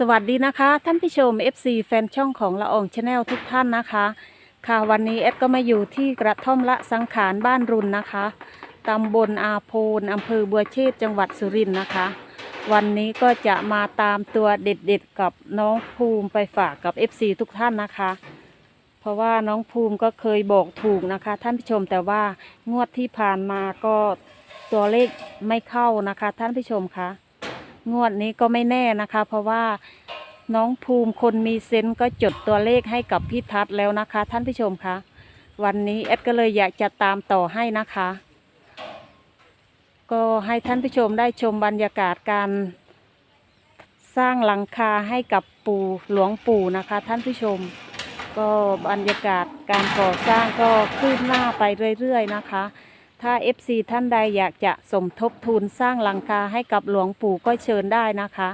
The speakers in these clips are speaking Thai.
สวัสดีนะคะ ท่านผู้ชม FC แฟนช่องของละอองชาแนลทุกท่านนะคะ ค่ะวันนี้เอดก็มาอยู่ที่กระท่อมละสังขารบ้านรุนนะคะตำบลอาโพนอำเภอบัวเชษจังหวัดสุรินทร์นะคะ วันนี้ก็จะมาตามตัวเด็ดๆกับน้องภูมิไปฝากกับ FC ทุกท่านนะคะ เพราะว่าน้องภูมิก็เคยบอกถูกนะคะ ท่านผู้ชมแต่ว่างวดที่ผ่านมาก็ตัวเลขไม่เข้านะคะ ท่านผู้ชมคะ งวดนี้ก็ไม่แน่นะคะ เพราะว่าน้องภูมิคนมีเซนส์ก็จดตัวเลขให้กับพี่ทัศแล้วนะคะ ท่านผู้ชมคะวันนี้เอดก็เลยอยากจะตามต่อให้นะคะ ก็ให้ท่านผู้ชมได้ชมบรรยากาศการสร้างหลังคาให้กับปู่หลวงปู่นะคะ ท่านผู้ชม ก็บรรยากาศการก่อสร้างก็คืบหน้าไปเรื่อยๆนะคะ ถ้า FC ท่านใดอยากจะสมทบทุนสร้างหลังคาให้กับหลวงปู่ก็เชิญได้นะคะ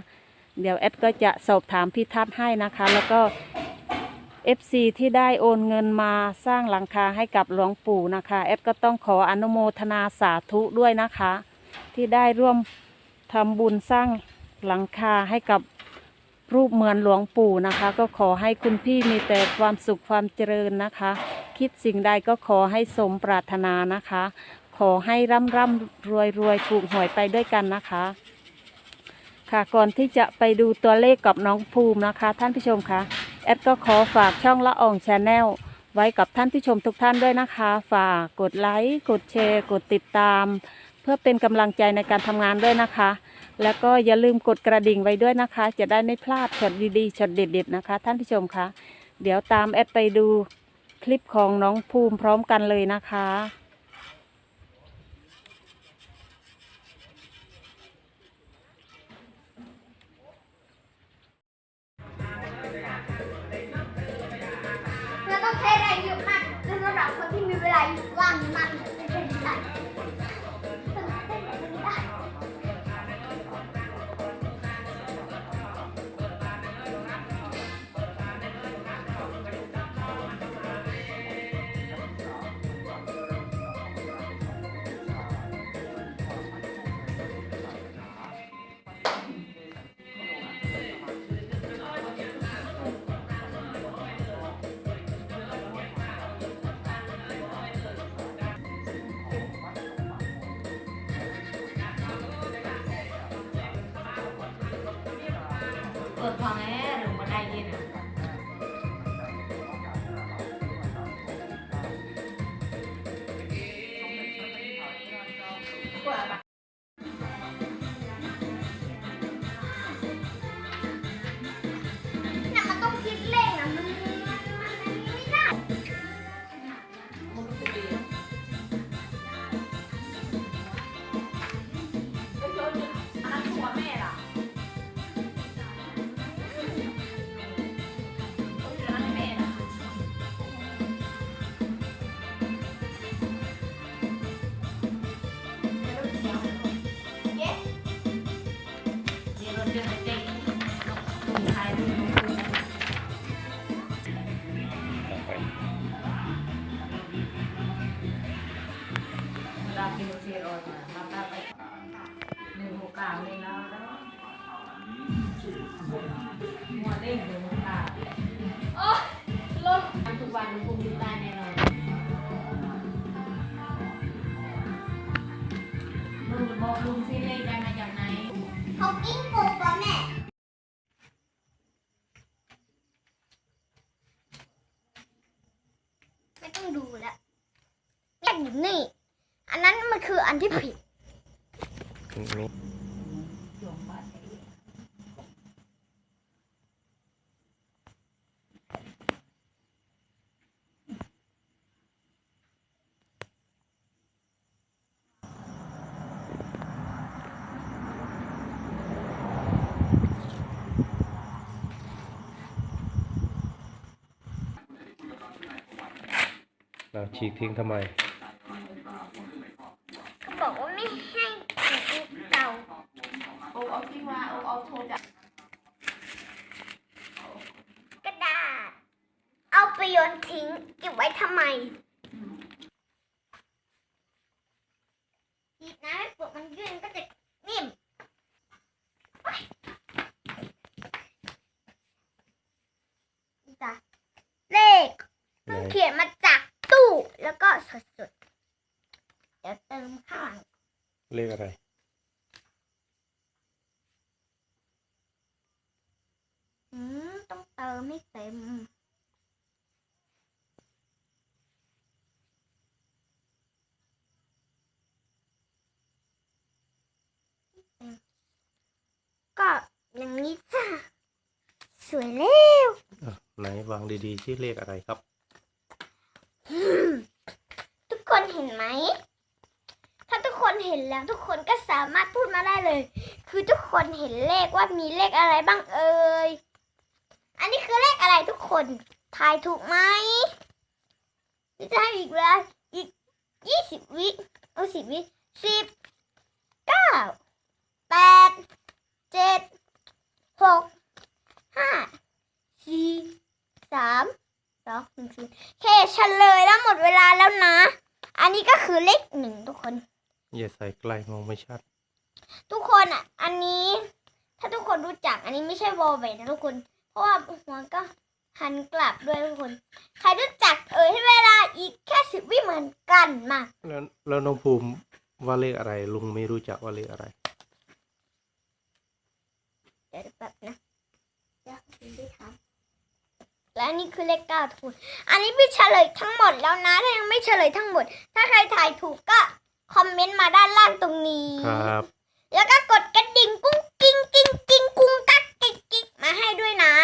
เดี๋ยวแอดก็จะสอบถามพี่ทัศน์ให้นะคะ แล้วก็ FC ที่ได้โอนเงินมาสร้างหลังคาให้กับหลวงปู่นะคะแอดก็ต้องขออนุโมทนาสาธุด้วยนะคะ ที่ได้ร่วมทำบุญสร้างหลังคาให้กับรูปเหมือนหลวงปู่นะคะ ก็ขอให้คุณพี่มีแต่ความสุขความเจริญนะคะ คิดสิ่งใดก็ขอให้สมปรารถนานะคะ ขอให้ร่ำร่ำรวยรวยถูกหวยไปด้วยกันนะคะ ค่ะก่อนที่จะไปดูตัวเลขกับน้องภูมินะคะ ท่านผู้ชมคะแอดก็ขอฝากช่องละอองชาแนลไว้กับท่านผู้ชมทุกท่านด้วยนะคะ ฝากกดไลค์กดแชร์ กดติดตาม เพื่อเป็นกำลังใจในการทำงานด้วยนะคะ แล้วก็อย่าลืมกดกระดิ่งไว้ด้วยนะคะ จะได้ไม่พลาดช็อตดีๆช็อตเด็ดๆนะคะ ท่านผู้ชมคะเดี๋ยวตามแอดไปดู คลิปของน้องภูมิพร้อมกันเลยนะคะ เราต้องใช้แรงเยอะมากสำหรับคนที่มีเวลาว่างมากเป็นไปได้ เปิดฟังแน่ หัวเด้งหนึ่งหกเก้าโอ้ลงทุกวันคงอยู่ใต้แน่นอนลุงบอกลุงซิเลขได้มาจากไหนเขากิ้งโกงป่ะแม่ไม่ต้องดูแล้วเลขอยู่นี่ อันนั้นมันคืออันที่ผิด เราฉีกทิ้งทำไมเขาบอกว่าไม่ให้เก่าโอ้เอาที่ว่าเอาเอาโทรจากกระดาษ เอาไปโยนทิ้งเก็บไว้ทำไม หยิบน้ำให้เปลือกมันยื่นก็จะนิ่ม เขียนมาจากตู้แล้วก็สดๆ เดี๋ยวเติมข้างหลังเลขอะไร อืมต้องเติมให้เต็ม ก็อย่างนี้จ้ะสวยแล้วอะไหนวางดีๆชื่อเลขอะไรครับ ทุกคนเห็นไหมถ้าทุก คนเห็นแล้วทุกคนก็สามารถพูดมาได้เลย คือทุกคนเห็นเลขว่ามีเลขอะไรบ้างเอ่ย อันนี้คือเลขอะไรทุกคน ทายถูกไหมจะให้อีกเวลาอีกยี่สิบวิเอาสิบวิสิบเก้าแปดเจ็ดหกห้าสี่สามสองหนึ่งศูนย์โอเคเฉลยแล้วหมดเวลาแล้วนะ อันนี้ก็คือเลขหนึ่งทุกคน อย่าใส่ใกล้มองไม่ชัด ทุกคนอะ อันนี้ ถ้าทุกคนรู้จัก อันนี้ไม่ใช่วอลเบนะทุกคน เพราะว่าหัวก็หันกลับด้วยทุกคน ใครรู้จักเอ่ยให้เวลาอีกแค่สิบวิเหมือนกันมาแล้วแล้วน้องภูมิว่าเลขอะไร ลุงไม่รู้จักว่าเลขอะไร เดี๋ยวแบบนะเดี๋ยวผมไปทำและอันนี้คือเลขเก้าทุกคน อันนี้พี่เฉลยทั้งหมดแล้วนะ ถ้ายังไม่เฉลยทั้งหมด ถ้าใครถ่ายถูกก็ คอมเมนต์มาด้านล่างตรงนี้ ครับ แล้วก็กดกระดิ่งกุ้งกิ้งกิ้งกิ้งกุ้งกักกิ๊กกิ๊กมาให้ด้วยนะ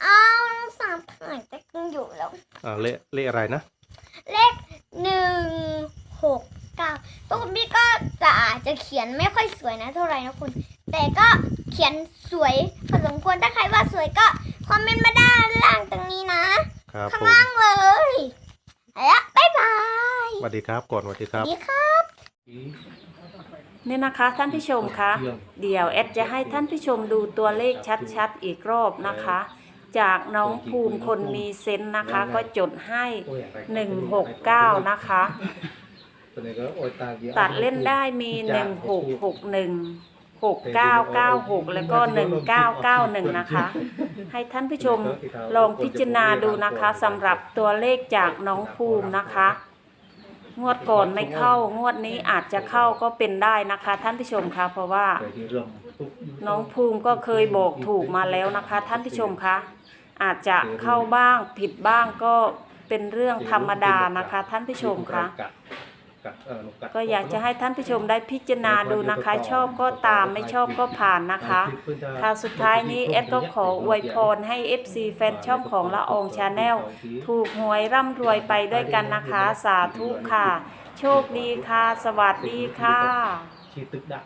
เอาน้องสามถ่ายแต่กุ้งอยู่แล้ว อ่าเลขเลขอะไรนะ เลขหนึ่งหกเก้าตัวคุณพี่ก็จะอาจจะเขียนไม่ค่อยสวยนะเท่าไหร่นะคุณ แต่ก็เขียนสวยพอสมควรถ้าใครว่าสวยก็คอมเมนต์มาด้านล่างตรงนี้นะ ครับข้างผม ล่างเลย แล้วบ๊ายบายสวัสดีครับก่อนสวัสดีครับ ดีครับนี่นะคะท่านผู้ชมคะเดี๋ยวแอดจะให้ท่านผู้ชมดูตัวเลขชัดๆอีกรอบนะคะ จากน้องภูมิคนมีเซนต์นะคะ ก็จดให้ 169 นะคะ ตัดเล่นได้มี 1661 6996แล้วก็1991นะคะ ให้ท่านผู้ชมลองพิจารณาดูนะคะสำหรับตัวเลขจากน้องภูมินะคะ งวดก่อนไม่เข้างวดนี้อาจจะเข้าก็เป็นได้นะคะ ท่านผู้ชมคะเพราะว่า น้องภูมิก็เคยบอกถูกมาแล้วนะคะ ท่านผู้ชมคะอาจจะเข้าบ้างผิดบ้างก็เป็นเรื่องธรรมดานะคะ ท่านผู้ชมคะ ก็อยากจะให้ท่านผู้ชมได้พิจารณาดูนะคะ ชอบก็ตามไม่ชอบก็ผ่านนะคะค่ะสุดท้ายนี้เอดก็ขออวยพรให้ FC แฟนช่องของละอองชาแนลถูกหวยร่ำรวยไปด้วยกันนะคะ สาธุค่ะ โชคดีค่ะ สวัสดีค่ะ ชีตึกดัก